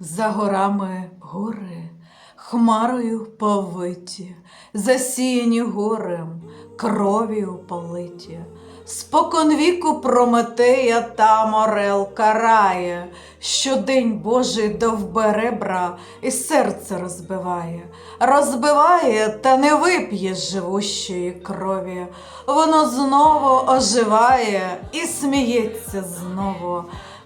За горами гори, хмарою повиті, засіяні горем, кров'ю политі. Споконвіку Прометея та Морел карає, що день Божий довберебра і серце розбиває, розбиває та не вип'є живущої крові. Воно знову оживає і сміється знову.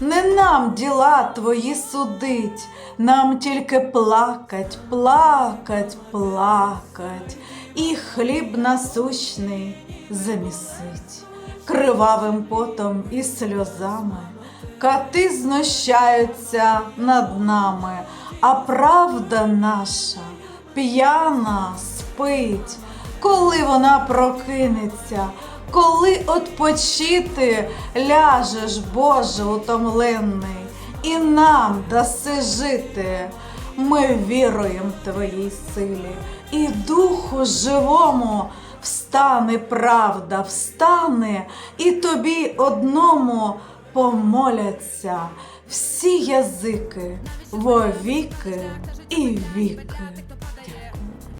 не нам діла твої судить, нам тільки плакать, плакать, плакать, і хліб насущний замісить кривавим потом і сльозами. Кати знущаються над нами, а правда наша п'яна спить, коли вона прокинеться, коли отпочити ляжеш, Боже утомлений, і нам даси жити. Ми віруємо Твоїй силі, і духу живому встане правда, встане, і тобі одному помоляться всі язики во віки і віки.